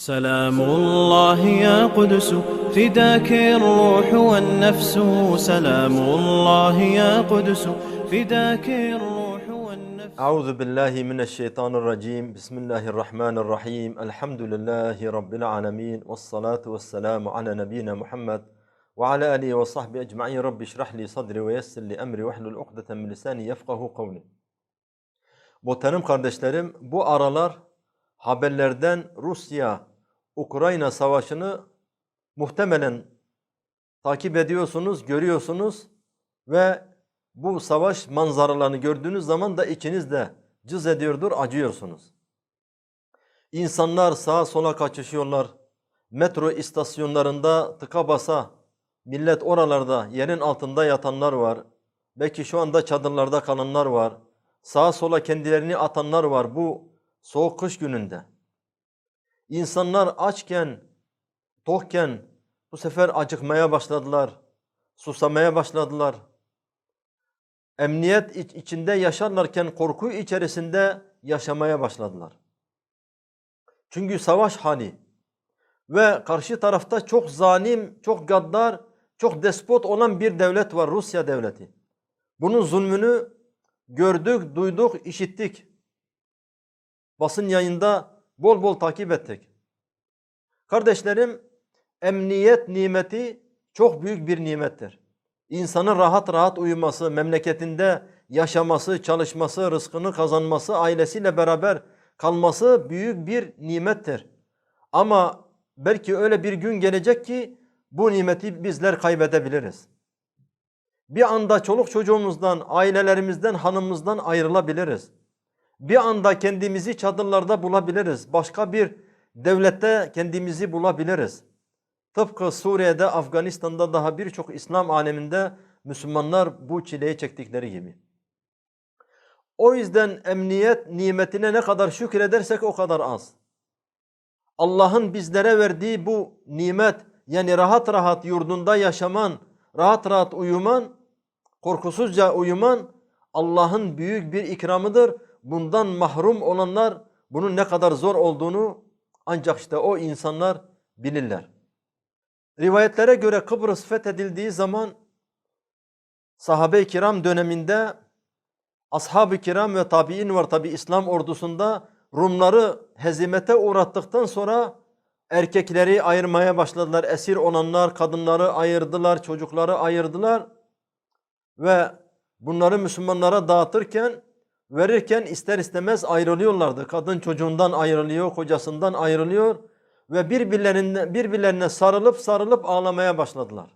سلام الله يا قدس فداك الروح والنفس سلام الله يا قدس فداك الروح والنفس. أعوذ بالله من الشيطان الرجيم بسم الله الرحمن الرحيم الحمد لله رب العالمين والصلاة والسلام على نبينا محمد وعلى آله وصحبه أجمعين. رب اشرح لي صدري ويسر لي أمري واحلل عقدة من لساني يفقه قولي. Muhterem kardeşlerim bu aralar haberlerden Rusya-Ukrayna savaşını muhtemelen takip ediyorsunuz, görüyorsunuz ve bu savaş manzaralarını gördüğünüz zaman da içiniz de cız ediyordur, acıyorsunuz. İnsanlar sağa sola kaçışıyorlar. Metro istasyonlarında tıka basa millet oralarda yerin altında yatanlar var. Belki şu anda çadırlarda kalanlar var. Sağa sola kendilerini atanlar var bu soğuk kış gününde. İnsanlar açken, tokken bu sefer acıkmaya başladılar. Susamaya başladılar. Emniyet iç- içinde yaşarlarken korku içerisinde yaşamaya başladılar. Çünkü savaş hali ve karşı tarafta çok zalim, çok gaddar, çok despot olan bir devlet var Rusya devleti. Bunun zulmünü gördük, duyduk, işittik. Basın yayında bol bol takip ettik. Kardeşlerim, emniyet nimeti çok büyük bir nimettir. İnsanın rahat rahat uyuması, memleketinde yaşaması, çalışması, rızkını kazanması, ailesiyle beraber kalması büyük bir nimettir. Ama belki öyle bir gün gelecek ki bu nimeti bizler kaybedebiliriz. Bir anda çoluk çocuğumuzdan, ailelerimizden, hanımımızdan ayrılabiliriz. Bir anda kendimizi çadırlarda bulabiliriz. Başka bir devlette kendimizi bulabiliriz. Tıpkı Suriye'de, Afganistan'da daha birçok İslam aleminde Müslümanlar bu çileyi çektikleri gibi. O yüzden emniyet nimetine ne kadar şükredersek o kadar az. Allah'ın bizlere verdiği bu nimet yani rahat rahat yurdunda yaşaman, rahat rahat uyuman, korkusuzca uyuman Allah'ın büyük bir ikramıdır. Bundan mahrum olanlar bunun ne kadar zor olduğunu ancak işte o insanlar bilirler. Rivayetlere göre Kıbrıs fethedildiği zaman sahabe-i kiram döneminde ashab-ı kiram ve tabi'in var tabi İslam ordusunda Rumları hezimete uğrattıktan sonra erkekleri ayırmaya başladılar. Esir olanlar, kadınları ayırdılar, çocukları ayırdılar ve bunları Müslümanlara dağıtırken verirken ister istemez ayrılıyorlardı. Kadın çocuğundan ayrılıyor, kocasından ayrılıyor ve birbirlerine, birbirlerine sarılıp sarılıp ağlamaya başladılar.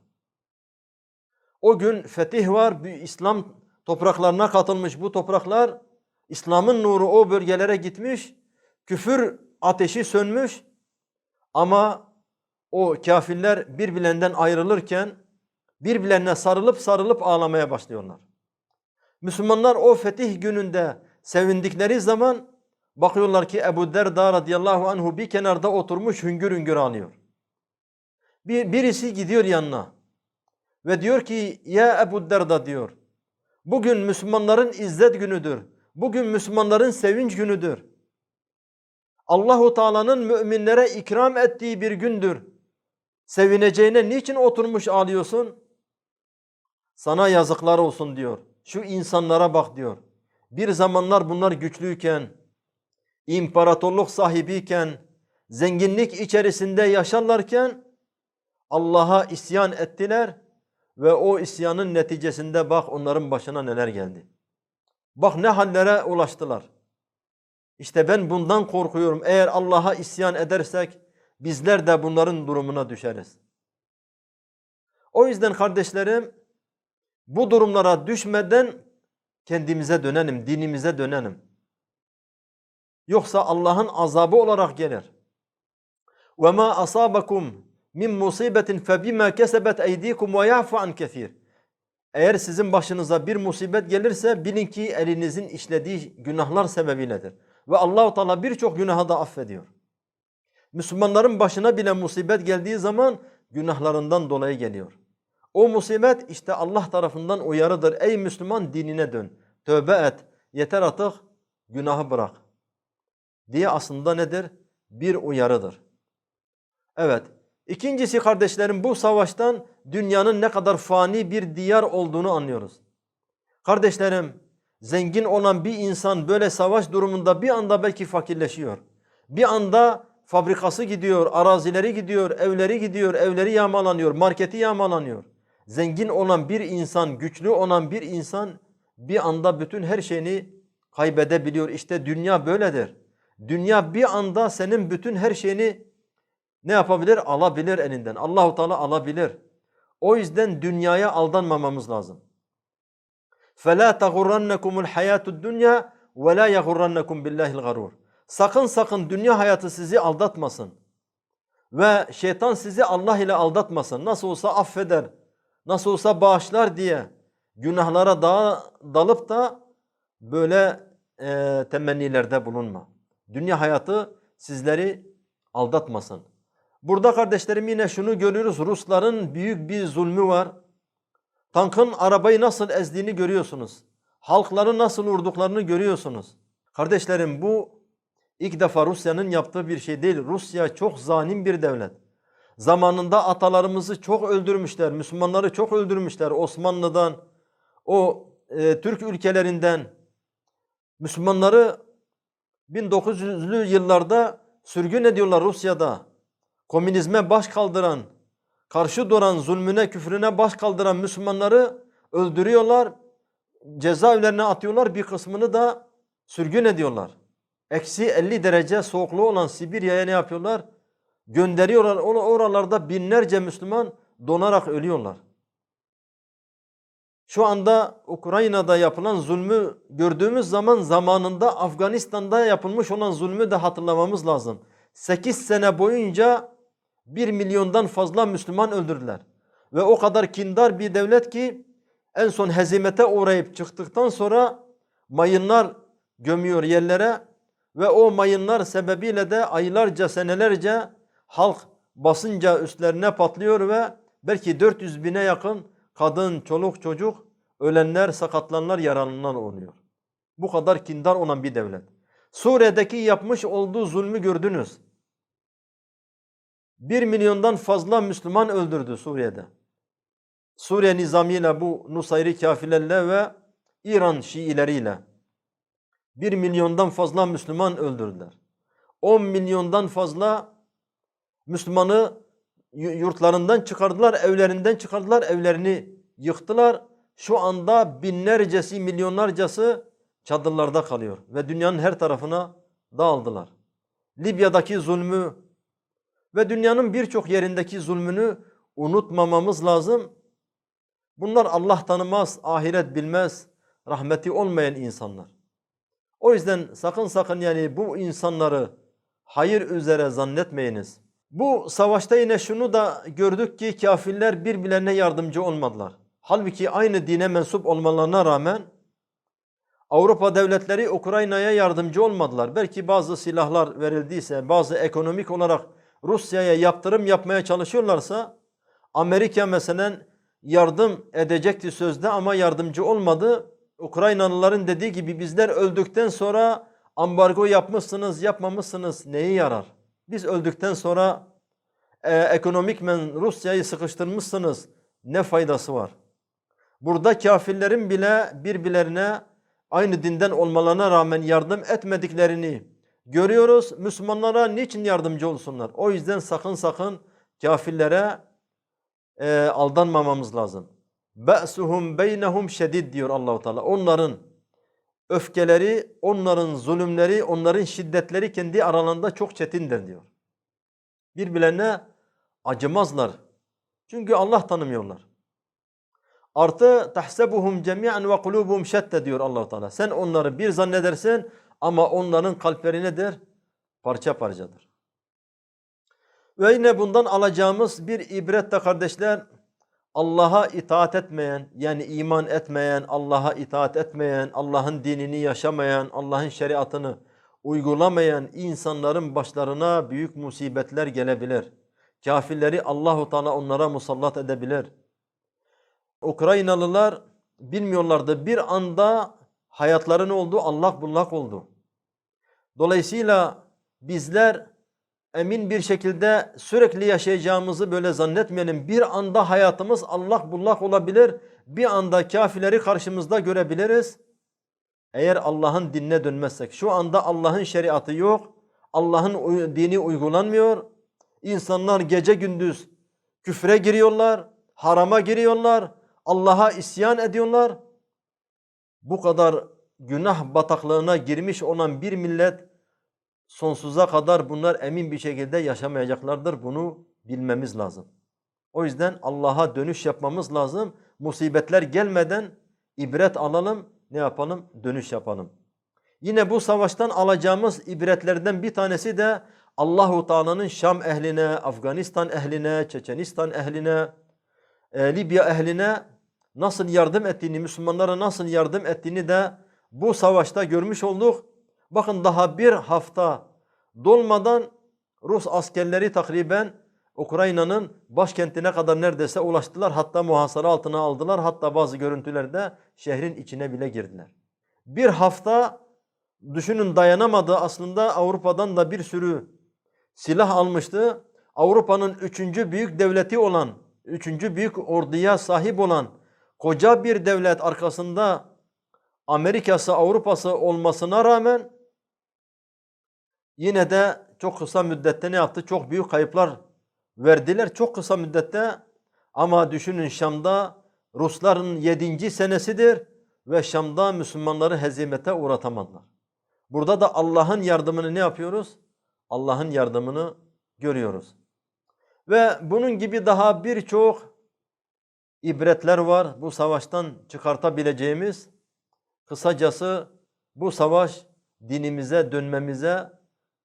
O gün fetih var, bir İslam topraklarına katılmış bu topraklar, İslam'ın nuru o bölgelere gitmiş, küfür ateşi sönmüş ama o kafirler birbirlerinden ayrılırken birbirlerine sarılıp sarılıp ağlamaya başlıyorlar. Müslümanlar o fetih gününde sevindikleri zaman bakıyorlar ki Ebu Derda radıyallahu anhu bir kenarda oturmuş hüngür hüngür ağlıyor. Bir, birisi gidiyor yanına ve diyor ki ya Ebu Derda diyor bugün Müslümanların izzet günüdür. Bugün Müslümanların sevinç günüdür. Allahu Teala'nın müminlere ikram ettiği bir gündür. Sevineceğine niçin oturmuş ağlıyorsun? Sana yazıklar olsun diyor. Şu insanlara bak diyor. Bir zamanlar bunlar güçlüyken, imparatorluk sahibiyken, zenginlik içerisinde yaşarlarken Allah'a isyan ettiler ve o isyanın neticesinde bak onların başına neler geldi. Bak ne hallere ulaştılar. İşte ben bundan korkuyorum. Eğer Allah'a isyan edersek bizler de bunların durumuna düşeriz. O yüzden kardeşlerim bu durumlara düşmeden kendimize dönelim, dinimize dönelim. Yoksa Allah'ın azabı olarak gelir. وَمَا أَصَابَكُمْ مِنْ مُصِيبَةٍ فَبِمَا كَسَبَتْ اَيْد۪يكُمْ وَيَعْفُ عَنْ كَثِيرٍ Eğer sizin başınıza bir musibet gelirse bilin ki elinizin işlediği günahlar sebebiyledir. Ve Allahu Teala birçok günahı da affediyor. Müslümanların başına bile musibet geldiği zaman günahlarından dolayı geliyor. O musibet işte Allah tarafından uyarıdır. Ey Müslüman dinine dön. Tövbe et. Yeter artık günahı bırak. Diye aslında nedir? Bir uyarıdır. Evet. İkincisi kardeşlerim bu savaştan dünyanın ne kadar fani bir diyar olduğunu anlıyoruz. Kardeşlerim zengin olan bir insan böyle savaş durumunda bir anda belki fakirleşiyor. Bir anda fabrikası gidiyor, arazileri gidiyor, evleri gidiyor, evleri yağmalanıyor, marketi yağmalanıyor. Zengin olan bir insan, güçlü olan bir insan bir anda bütün her şeyini kaybedebiliyor. İşte dünya böyledir. Dünya bir anda senin bütün her şeyini ne yapabilir? Alabilir elinden. Allahu Teala alabilir. O yüzden dünyaya aldanmamamız lazım. فَلَا تَغُرَّنَّكُمُ الْحَيَاةُ الدُّنْيَا وَلَا يَغُرَّنَّكُمْ بِاللّٰهِ الْغَرُورِ Sakın sakın dünya hayatı sizi aldatmasın. Ve şeytan sizi Allah ile aldatmasın. Nasıl olsa affeder, nasıl olsa bağışlar diye günahlara da, dalıp da böyle e, temennilerde bulunma. Dünya hayatı sizleri aldatmasın. Burada kardeşlerim yine şunu görüyoruz. Rusların büyük bir zulmü var. Tankın arabayı nasıl ezdiğini görüyorsunuz. Halkları nasıl vurduklarını görüyorsunuz. Kardeşlerim bu ilk defa Rusya'nın yaptığı bir şey değil. Rusya çok zalim bir devlet. Zamanında atalarımızı çok öldürmüşler. Müslümanları çok öldürmüşler. Osmanlı'dan, o e, Türk ülkelerinden Müslümanları 1900'lü yıllarda sürgün ediyorlar Rusya'da. Komünizme baş kaldıran, karşı duran, zulmüne, küfrüne baş kaldıran Müslümanları öldürüyorlar. Cezaevlerine atıyorlar. Bir kısmını da sürgün ediyorlar. Eksi 50 derece soğukluğu olan Sibirya'ya ne yapıyorlar? Gönderiyorlar. Or- Oralarda binlerce Müslüman donarak ölüyorlar. Şu anda Ukrayna'da yapılan zulmü gördüğümüz zaman zamanında Afganistan'da yapılmış olan zulmü de hatırlamamız lazım. 8 sene boyunca 1 milyondan fazla Müslüman öldürdüler. Ve o kadar kindar bir devlet ki en son hezimete uğrayıp çıktıktan sonra mayınlar gömüyor yerlere ve o mayınlar sebebiyle de aylarca senelerce halk basınca üstlerine patlıyor ve belki 400 bine yakın kadın, çoluk, çocuk ölenler, sakatlananlar, yaralananlar oluyor. Bu kadar kindar olan bir devlet. Suriye'deki yapmış olduğu zulmü gördünüz. Bir milyondan fazla Müslüman öldürdü Suriye'de. Suriye nizamiyle bu Nusayri kafirlerle ve İran Şiileriyle. Bir milyondan fazla Müslüman öldürdüler. 10 milyondan fazla Müslümanı yurtlarından çıkardılar, evlerinden çıkardılar, evlerini yıktılar. Şu anda binlercesi, milyonlarcası çadırlarda kalıyor ve dünyanın her tarafına dağıldılar. Libya'daki zulmü ve dünyanın birçok yerindeki zulmünü unutmamamız lazım. Bunlar Allah tanımaz, ahiret bilmez, rahmeti olmayan insanlar. O yüzden sakın sakın yani bu insanları hayır üzere zannetmeyiniz. Bu savaşta yine şunu da gördük ki kafirler birbirlerine yardımcı olmadılar. Halbuki aynı dine mensup olmalarına rağmen Avrupa devletleri Ukrayna'ya yardımcı olmadılar. Belki bazı silahlar verildiyse, bazı ekonomik olarak Rusya'ya yaptırım yapmaya çalışıyorlarsa Amerika mesela yardım edecekti sözde ama yardımcı olmadı. Ukraynalıların dediği gibi bizler öldükten sonra ambargo yapmışsınız, yapmamışsınız neyi yarar? Biz öldükten sonra e, ekonomikmen Rusya'yı sıkıştırmışsınız ne faydası var? Burada kafirlerin bile birbirlerine aynı dinden olmalarına rağmen yardım etmediklerini görüyoruz. Müslümanlara niçin yardımcı olsunlar? O yüzden sakın sakın kafirlere e, aldanmamamız lazım. Be'suhum beynehum şedid diyor Allahu Teala. Onların öfkeleri, onların zulümleri, onların şiddetleri kendi aralarında çok çetindir diyor. Birbirlerine acımazlar. Çünkü Allah tanımıyorlar. Artı tahsebuhum cemi'an ve kulubuhum şette diyor Allah Teala. Sen onları bir zannedersin ama onların kalpleri nedir? Parça parçadır. Ve yine bundan alacağımız bir ibret de kardeşler Allah'a itaat etmeyen yani iman etmeyen, Allah'a itaat etmeyen, Allah'ın dinini yaşamayan, Allah'ın şeriatını uygulamayan insanların başlarına büyük musibetler gelebilir. Kafirleri Allahu Teala onlara musallat edebilir. Ukraynalılar bilmiyorlardı bir anda hayatları ne oldu? Allah bullak oldu. Dolayısıyla bizler emin bir şekilde sürekli yaşayacağımızı böyle zannetmeyelim. Bir anda hayatımız allak bullak olabilir. Bir anda kafirleri karşımızda görebiliriz. Eğer Allah'ın dinine dönmezsek. Şu anda Allah'ın şeriatı yok. Allah'ın dini uygulanmıyor. İnsanlar gece gündüz küfre giriyorlar, harama giriyorlar, Allah'a isyan ediyorlar. Bu kadar günah bataklığına girmiş olan bir millet sonsuza kadar bunlar emin bir şekilde yaşamayacaklardır. Bunu bilmemiz lazım. O yüzden Allah'a dönüş yapmamız lazım. Musibetler gelmeden ibret alalım. Ne yapalım? Dönüş yapalım. Yine bu savaştan alacağımız ibretlerden bir tanesi de Allahu Teala'nın Şam ehline, Afganistan ehline, Çeçenistan ehline, e, Libya ehline nasıl yardım ettiğini, Müslümanlara nasıl yardım ettiğini de bu savaşta görmüş olduk. Bakın daha bir hafta dolmadan Rus askerleri takriben Ukrayna'nın başkentine kadar neredeyse ulaştılar. Hatta muhasara altına aldılar. Hatta bazı görüntülerde şehrin içine bile girdiler. Bir hafta düşünün dayanamadı aslında Avrupa'dan da bir sürü silah almıştı. Avrupa'nın üçüncü büyük devleti olan, üçüncü büyük orduya sahip olan koca bir devlet arkasında Amerika'sı, Avrupa'sı olmasına rağmen yine de çok kısa müddette ne yaptı? Çok büyük kayıplar verdiler çok kısa müddette. Ama düşünün Şam'da Rusların yedinci senesidir ve Şam'da Müslümanları hezimete uğratamadılar. Burada da Allah'ın yardımını ne yapıyoruz? Allah'ın yardımını görüyoruz. Ve bunun gibi daha birçok ibretler var bu savaştan çıkartabileceğimiz. Kısacası bu savaş dinimize dönmemize,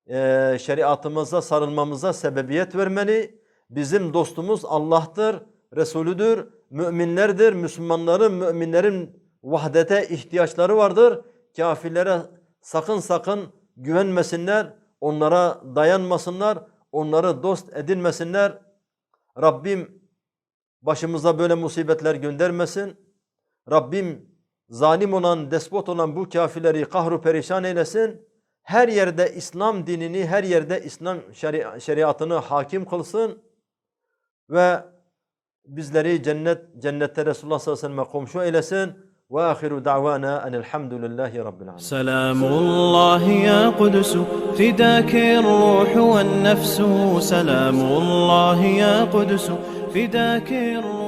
eee, şeriatımıza sarılmamıza sebebiyet vermeli. Bizim dostumuz Allah'tır, Resulüdür, müminlerdir. Müslümanların, müminlerin vahdete ihtiyaçları vardır. Kafirlere sakın sakın güvenmesinler, onlara dayanmasınlar, onları dost edinmesinler. Rabbim başımıza böyle musibetler göndermesin. Rabbim zalim olan, despot olan bu kafirleri kahru perişan eylesin. Her yerde İslam dinini, her yerde İslam şeri- şeriatını hakim kılsın. Ve bizleri cennet cennette Resulullah sallallahu aleyhi ve sellem komşu eylesin. Ve ahiru da'vana enelhamdülillahi rabbil alemin. سلام الله يا قدس فداك الروح والنفس سلام الله يا قدس فداك الروح